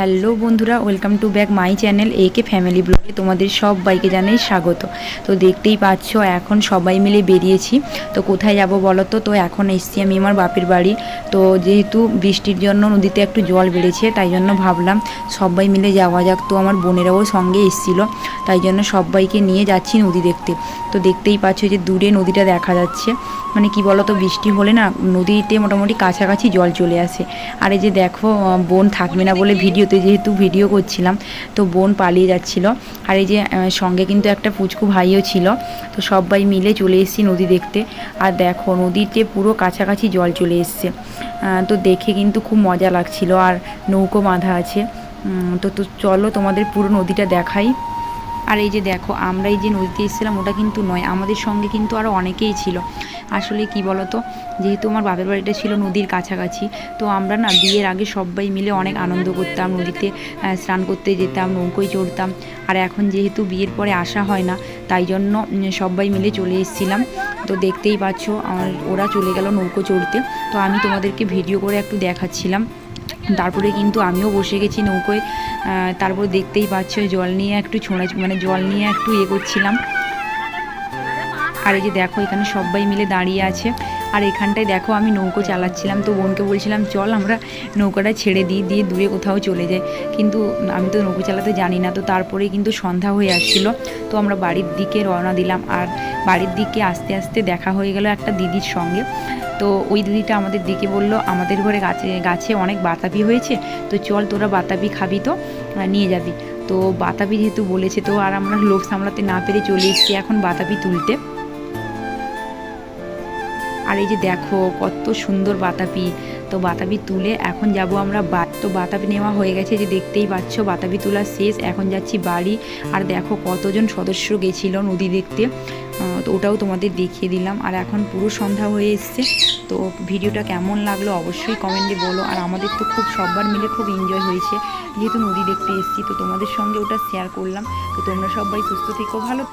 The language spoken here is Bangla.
হ্যালো বন্ধুরা, welcome to back my channel A K family ব্লগে তোমাদের সব বাইকে জানাই স্বাগত। তো দেখতেই পাচ্ছ, এখন সবাই মিলে বেরিয়েছি। তো কোথায় যাব বলো তো? তো এখন এসছি আমি আমার বাপের বাড়ি। তো যেহেতু বৃষ্টির জন্য নদীতে একটু জল বেড়েছে, তাই জন্য ভাবলাম সবাই মিলে যাওয়া যাক। তো আমার বোনেরাও সঙ্গে এসেছিল, তাই জন্য সবাইকে নিয়ে যাচ্ছি নদী দেখতে। তো দেখতেই পাচ্ছ যে দূরে নদীটা দেখা যাচ্ছে। মানে কি বলো তো, বৃষ্টি হলে না নদীতে মোটামুটি কাছাকাছি জল চলে আসে। আর এই যে দেখো বোন থাকবে না বলে ভিডিওতে যেহেতু ভিডিও করছিলাম, তো বোন পালিয়ে যাচ্ছিল। আর এই যে সঙ্গে কিন্তু একটা পুচকু ভাইও ছিল, তো সবাই মিলে চলে এসেছি নদী দেখতে। আর দেখো, নদীতে পুরো কাছাকাছি জল চলে এসছে। তো দেখে কিন্তু খুব মজা লাগছিল। আর নৌকো বাঁধা আছে। তো তো চলো তোমাদের পুরো নদীটা দেখাই। আর এই যে দেখো, আমরা এই যে নদীতে এসেছিলাম, ওটা কিন্তু নয়, আমাদের সঙ্গে কিন্তু আরও অনেকেই ছিল। আসলে কি বলতো, যেহেতু আমার বাপের বাড়িটা ছিল নদীর কাছাকাছি, তো আমরা না বিয়ের আগে সবাই মিলে অনেক আনন্দ করতাম, নদীতে স্নান করতে যেতাম, নৌকোয় চড়তাম। আর এখন যেহেতু বিয়ের পরে আসা হয় না, তাই জন্য সবাই মিলে চলে এসেছিলাম। তো দেখতেই পাচ্ছ আমার ওরা চলে গেল নৌকো চড়তে। তো আমি তোমাদেরকে ভিডিও করে একটু দেখাচ্ছিলাম। তারপরে কিন্তু আমিও বসে গেছি নৌকোয়। তারপর দেখতেই পাচ্ছ, জল নিয়ে একটু ছোঁড়া মানে জল নিয়ে একটু ইয়ে করছিলাম। আর এই যে দেখো, এখানে সবাই মিলে দাঁড়িয়ে আছে। আর এখানটায় দেখো, আমি নৌকো চালাচ্ছিলাম। তো বোনকে বলছিলাম, চল আমরা নৌকাটা ছেড়ে দিই, দিয়ে দূরে কোথাও চলে যাই। কিন্তু আমি তো নৌকো চালাতে জানি না। তো তারপরে কিন্তু সন্ধ্যা হয়ে আসছিল। তো আমরা বাড়ির দিকে রওনা দিলাম। আর বাড়ির দিকে আস্তে আস্তে দেখা হয়ে গেল একটা দিদির সঙ্গে। তো ওই দিদিটা আমাদের দিকে বলল, আমাদের ঘরে গাছে গাছে অনেক বাতাবি হয়েছে। তো চল তোরা বাতাবি খাবি তো নিয়ে যাবি। তো বাতাবি যেহেতু বলেছে, তো আর আমরা লোভ সামলাতে না পেরে চলে এসেছি এখন বাতাবি তুলতে। আর এই যে দেখো, কত সুন্দর বাতাবি। তো বাতাবি তুলে এখন যাব আমরা বা, তো বাতাবি নেওয়া হয়ে গেছে যে দেখতেই পাচ্ছ, বাতাবি তোলা শেষ, এখন যাচ্ছি বাড়ি। আর দেখো কতজন সদস্য গেছিল নদী দেখতে। তো ওটাও তোমাদের দেখিয়ে দিলাম। আর এখন পুরো সন্ধ্যা হয়ে এসছে। তো ভিডিওটা কেমন লাগল অবশ্যই কমেন্টে বলো। আর আমাদের তো খুব সবার মিলে খুব এনজয় হয়েছে। যেহেতু নদী দেখতে এসেছি, তো তোমাদের সঙ্গে ওটা শেয়ার করলাম। তো তোমরা সবাই সুস্থ থেকো, ভালো